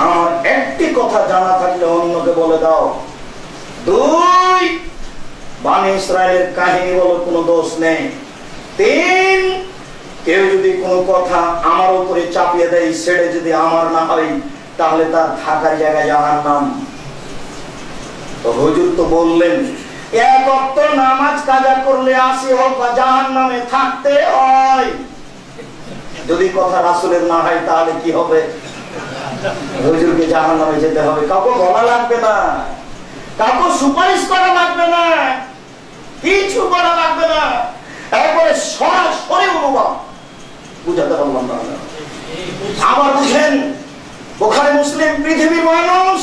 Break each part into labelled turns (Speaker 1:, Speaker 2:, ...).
Speaker 1: আমার একটি কথা জানা থাকলে অন্যকে বলে দাও। দুই, বানি ইসরায়েলের কাহিনী বলো কোনো দোষ নেই। তিন, কেউ যদি কোনো কথা আমার উপরে চাপিয়ে দেয় সেটা যদি আমার না হয়, তাহলে তার থাকার জায়গায় জাহার নাম তো হুজুর তো বললেন, এক নামাজ কাজা করলে আসি হোক বা জাহান নামে থাকতে হয়। যদি কথা রাসুলের না হয়, তাহলে কি হবে? হুজুরকে জাহান নামে যেতে হবে। কাউকে বলা লাগবে না। কাউকে সুপারিশ করা লাগবে না। কিছু করা লাগবে না। একবারে সরাসরি অনুভব। বুঝাতে পারলাম না। আবার বুঝেন ওখানে মুসলিম, পৃথিবীর মানুষ,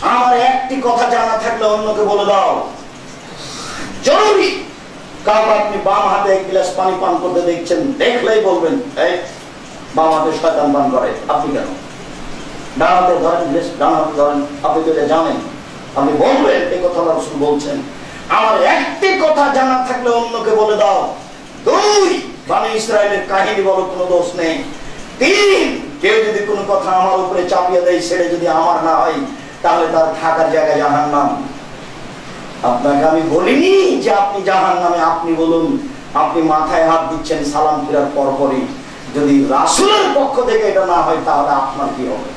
Speaker 1: আমার একটি কথা জানা থাকলে অন্যকে বলে দাও। জরুরি। কাউকে আপনি বাম হাতে এক গ্লাস পানি পান করতে দেখছেন, দেখলেই বলবেন বাম হাতে শয়তান পান করে। আপনি কেন? ডান ধরেন ডান হাতে ধরেন, আপনি তো এটা জানেন। আপনি বলবেন, এই কথা রসুল বলছেন। আমার একটি কথা জানা থাকলে অন্যকে বলে দাও। দুই, বানি ইসরায়েলের কাহিনী বলো, কোনো দোষ নেই। তিন, কেউ যদি কোনো কথা আমার উপরে চাপিয়ে দেয়, সেটা যদি আমার না হয়, তাহলে তার থাকার জায়গায় জাহান নাম আপনাকে আমি বলিনি যে আপনি জাহান নামে আপনি বলুন, আপনি মাথায় হাত দিচ্ছেন সালাম ফিরার পরপরই। যদি রাসুলের পক্ষ থেকে এটা না হয়, তাহলে আপনার কি হবে?